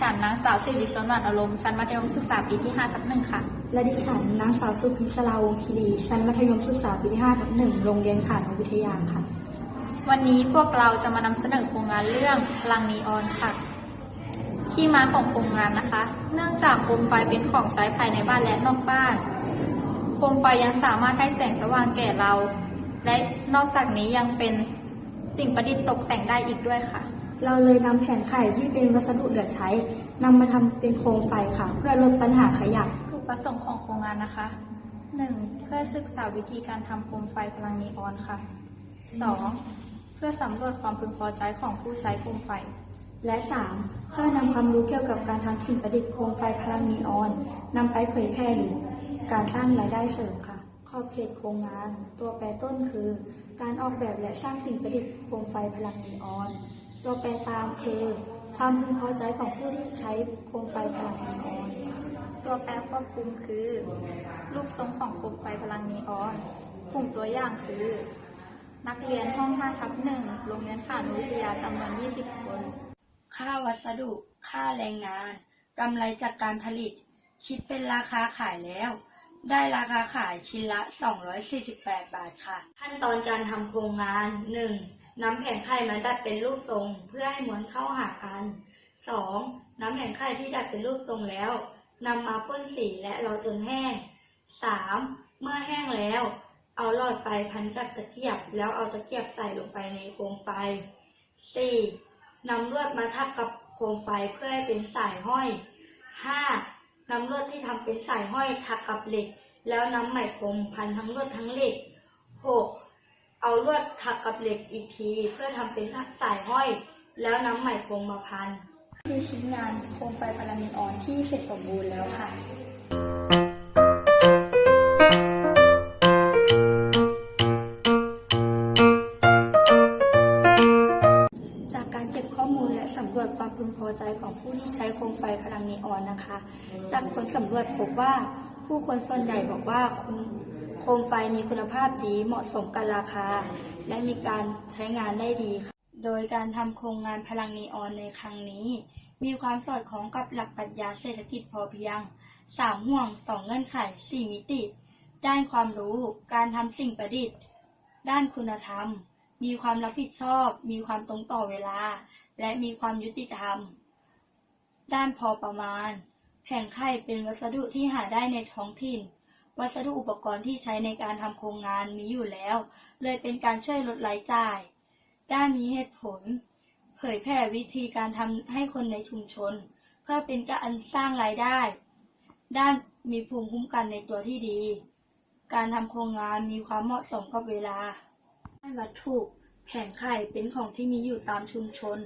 ฉันนางสาวสิริชนหวานอารมณ์ชั้นมัธยมศึกษาปีที่5ทับหนึ่งค่ะ และดิฉันนางสาวสุพิศราวงศ์คีรีชั้นมัธยมศึกษาปีที่5ทับหนึ่งโรงเรียนขานวิทยาค่ะ วันนี้พวกเราจะมานำเสนอโครงงานเรื่องพลังนีออนค่ะ ที่มาของโครงงานนะคะ เนื่องจากโคมไฟเป็นของใช้ภายในบ้านและนอกบ้าน โคมไฟยังสามารถให้แสงสว่างแก่เรา และนอกจากนี้ยังเป็นสิ่งประดิษฐ์ตกแต่งได้อีกด้วยค่ะ เราเลยนำแผ่นไข่ที่เป็นวัสดุเหลือใช้นำมาทำเป็นโคมไฟค่ะ เพื่อลดปัญหาขยะถูกประสงค์ของโครงงานนะคะ 1. เพื่อศึกษาวิธีการทำโคมไฟพลังนีออนค่ะ 2. เพื่อสำรวจความพึงพอใจของผู้ใช้โคมไฟ และ 3. เพื่อนำความรู้เกี่ยวกับการทำสิ่งประดิษฐ์โคมไฟพลังนีออนนำไปเผยแพร่หรือการสร้างรายได้เสริมค่ะขอบเขตโครงงาน ตัวแปรต้นคือ การออกแบบและสร้างสิ่งประดิษฐ์โคมไฟพลังนีออน ตัวแปรตามคือ ความพึงพอใจของผู้ที่ใช้โคมไฟพลังนีออน ตัวแปรควบคุมคือ รูปทรงของโคมไฟพลังนีออนกลุ่มตัวอย่างคือ นักเรียนห้อง5ทับหนึ่งโรงเรียนขานวิทยาจำนวน 20 คน ค่าวัสดุ ค่าแรงงานกำไรจากการผลิต คิดเป็นราคาขายแล้ว ได้ราคาขายชิ้นละ 248 บาทค่ะ ขั้นตอนการทำโครงงาน 1. นำแผงไข่มาดัดเป็นรูปทรงเพื่อให้ม้วนเข้าหากัน 2. นำแผงไข่ที่ดัดเป็นรูปทรงแล้วนำมาพ่นสีและรอจนแห้ง 3. เมื่อแห้งแล้ว เอาหลอดไฟพันกับตะเกียบ แล้วเอาตะเกียบใส่ลงไปในโคมไฟ 4. นำลวดมาทับกับโคมไฟเพื่อให้เป็นสายห้อย 5. นำลวดที่ทำเป็นสายห้อยทับกับเหล็ก แล้วนำไหมพรมพันทั้งลวดทั้งเหล็ก 6. เอาลวดถักกับเหล็กอีกที เพื่อทำเป็นสายห้อย แล้วนำไหมพรมมาพัน คือชิ้นงานโคมไฟพลังนีออนที่เสร็จสมบูรณ์แล้วค่ะจากการเก็บข้อมูลและสำรวจความพึงพอใจของผู้ที่ใช้โคมไฟพลังนีออนนะคะ จากผลสำรวจพบว่าผู้คนส่วนใหญ่บอกว่าคุณ โคมไฟมีคุณภาพดีเหมาะสมกับราคา และมีการใช้งานได้ดีค่ะ โดยการทำโครงงานพลังนีออนในครั้งนี้ มีความสอดคล้องกับหลักปรัชญาเศรษฐกิจพอเพียงสามห่วงสองเงื่อนไขสี่มิติ ด้านความรู้ การทำสิ่งประดิษฐ์ ด้านคุณธรรม มีความรับผิดชอบ มีความตรงต่อเวลา และมีความยุติธรรม ด้านพอประมาณ แผงไข่เป็นวัสดุที่หาได้ในท้องถิ่น วัสดุอุปกรณ์ที่ใช้ในการทำโครงงานมีอยู่แล้ว เลยเป็นการช่วยลดรายจ่าย ด้านมีเหตุผล เผยแพร่วิธีการทำให้คนในชุมชน เพื่อเป็นการสร้างรายได้ ด้านมีภูมิคุ้มกันในตัวที่ดี การทำโครงงานมีความเหมาะสมกับเวลาด้วัตถุแผงไข่เป็นของที่มีอยู่ตามชุมชน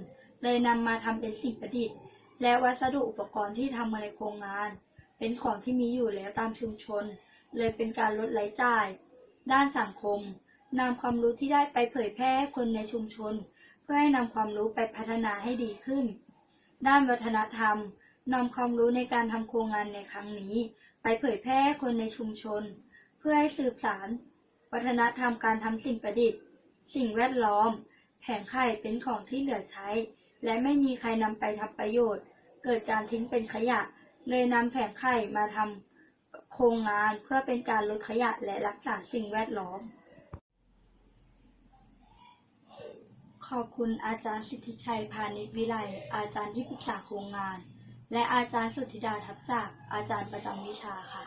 เลยนำมาทำเป็นสิ่งประดิษฐ์ และวัสดุอุปกรณ์ที่ทำมาในโครงงาน เป็นของที่มีอยู่แล้วตามชุมชน เลยเป็นการลดรายจ่าย ด้านสังคมนำความรู้ที่ได้ไปเผยแพร่ให้คนในชุมชน เพื่อให้นำความรู้ไปพัฒนาให้ดีขึ้น ด้านวัฒนธรรมนำความรู้ในการทำโครงงานในครั้งนี้ ไปเผยแพร่ให้คนในชุมชน เพื่อให้สืบสานวัฒนธรรมการทำสิ่งประดิษฐ์ สิ่งแวดล้อม แผงไข่เป็นของที่เหลือใช้ และไม่มีใครนำไปทำประโยชน์ เกิดการทิ้งเป็นขยะ เลยนำแผงไข่มาทำ โครงงานเพื่อเป็นการลดขยะและรักษาสิ่งแวดล้อม ขอบคุณอาจารย์สิทธิชัยพาณิชวิไลอาจารย์ที่ปรึกษาโครงงาน และอาจารย์สุทธิดาทับจากอาจารย์ประจำวิชาค่ะ